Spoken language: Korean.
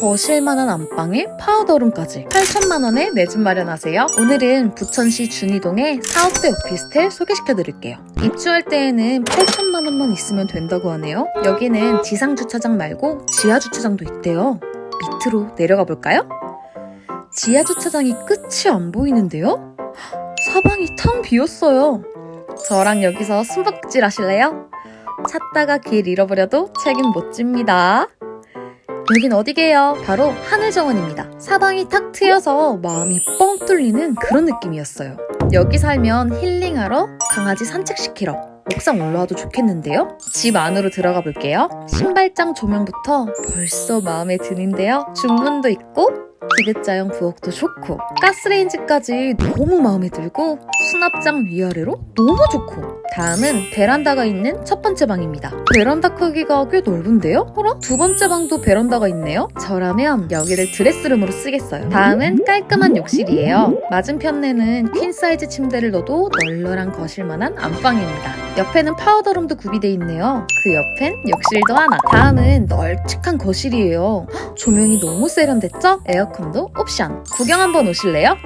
거실만한 안방에 파우더룸까지 8천만원에 내 집 마련하세요. 오늘은 부천시 준이동의 4억대 오피스텔 소개시켜드릴게요. 입주할 때에는 8천만원만 있으면 된다고 하네요. 여기는 지상 주차장 말고 지하 주차장도 있대요. 밑으로 내려가 볼까요? 지하 주차장이 끝이 안 보이는데요? 사방이 텅 비었어요. 저랑 여기서 숨바꼭질 하실래요? 찾다가 길 잃어버려도 책임 못 집니다. 여긴 어디게요? 바로 하늘정원입니다. 사방이 탁 트여서 마음이 뻥 뚫리는 그런 느낌이었어요. 여기 살면 힐링하러 강아지 산책시키러 옥상 올라와도 좋겠는데요? 집 안으로 들어가 볼게요. 신발장 조명부터 벌써 마음에 드는데요. 중문도 있고 디귿자형 부엌도 좋고 가스레인지까지 너무 마음에 들고 수납장 위아래로 너무 좋고 다음은 베란다가 있는 첫 번째 방입니다. 베란다 크기가 꽤 넓은데요? 어라? 두 번째 방도 베란다가 있네요? 저라면 여기를 드레스룸으로 쓰겠어요. 다음은 깔끔한 욕실이에요. 맞은편에는 퀸 사이즈 침대를 넣어도 널널한 거실만한 안방입니다. 옆에는 파우더룸도 구비돼 있네요. 그 옆엔 욕실도 하나. 다음은 널찍한 거실이에요. 헉, 조명이 너무 세련됐죠? 에어컨도 옵션. 구경 한번 오실래요?